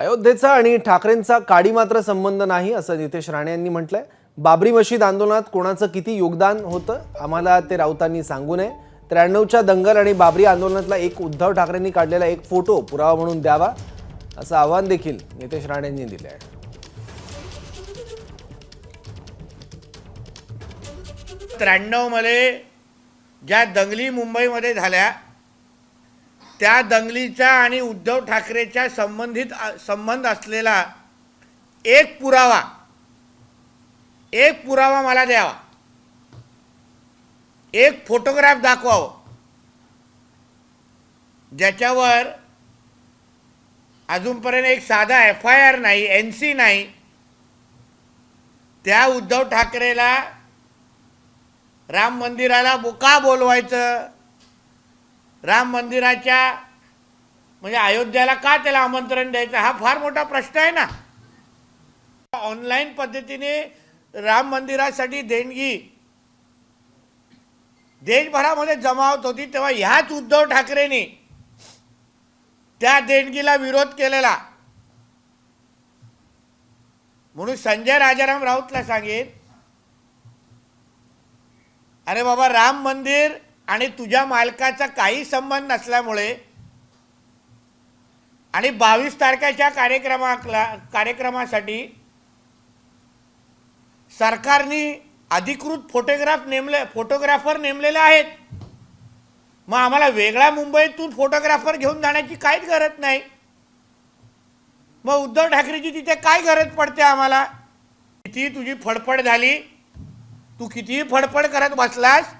अयोध्येचा आणि ठाकरेंचा काडी मात्र संबंध नाही असं नितेश राणे यांनी म्हटलंय. बाबरी मशीद आंदोलनात कोणाचं किती योगदान होतं आम्हाला ते राऊतांनी सांगू नये. त्र्याण्णवच्या दंगल आणि बाबरी आंदोलनातला एक उद्धव ठाकरेंनी काढलेला एक फोटो पुरावा म्हणून द्यावा असं आव्हान देखील नितेश राणेंनी दिलं आहे. त्र्याण्णवमध्ये ज्या दंगली मुंबईमध्ये झाल्या त्या दंगलीचा आणि उद्धव ठाकरेच्या संबंधित संबंध असलेला एक पुरावा एक पुरावा मला द्यावा. एक फोटोग्राफ दाखवावं. ज्याच्यावर अजूनपर्यंत एक साधा एफ आय आर नाही एन सी नाही त्या उद्धव ठाकरेला राम मंदिराला का बोलवायचं? राम मंदिराच्या म्हणजे अयोध्याला का त्याला आमंत्रण द्यायचं? हा फार मोठा प्रश्न आहे ना. ऑनलाईन पद्धतीने राम मंदिरासाठी देणगी देशभरामध्ये जमावत होती तेव्हा ह्याच उद्धव ठाकरेंनी त्या देणगीला विरोध केलेला. म्हणून संजय राजाराम राऊतला सांगेन अरे बाबा राम मंदिर आणि तुझ्या मालकाचा काही संबंध नसल्यामुळे आणि बावीस तारखेच्या कार्यक्रमाला कार्यक्रमासाठी सरकारने अधिकृत फोटोग्राफ नेमले फोटोग्राफर नेमलेले आहेत. मग आम्हाला वेगळ्या मुंबईतून फोटोग्राफर घेऊन जाण्याची काहीच गरज नाही. मग उद्धव ठाकरेची तिथे काय गरज पडते आम्हाला? किती तुझी फडफड झाली? तू कितीही फडफड करत बसलास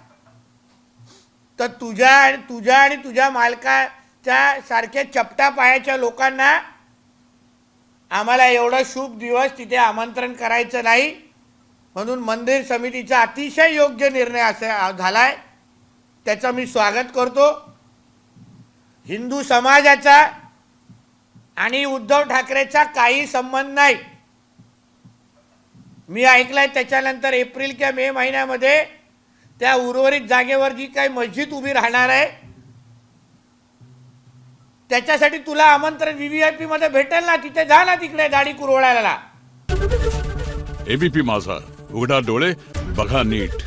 तर तुझ्या आणि तुझ्या आणि तुझ्या मालकाच्या सारख्या चपटा पायाच्या लोकांना आम्हाला एवढं शुभ दिवस तिथे आमंत्रण करायचं नाही. म्हणून मंदिर समितीचा अतिशय योग्य निर्णय असा झालाय. त्याचं मी स्वागत करतो. हिंदू समाजाचा आणि उद्धव ठाकरेचा काही संबंध नाही. मी ऐकलंय त्याच्यानंतर एप्रिल किंवा मे महिन्यामध्ये त्या उर्वरित जागेवर जी काही मस्जिद उभी राहणार आहे त्याच्यासाठी तुला आमंत्रण व्हीव्हीआयपी मध्ये भेटेल ना तिथे जा ना तिकडे दाढी कुरवडायला एबीपी माझा उघडा डोळे बघा नीट.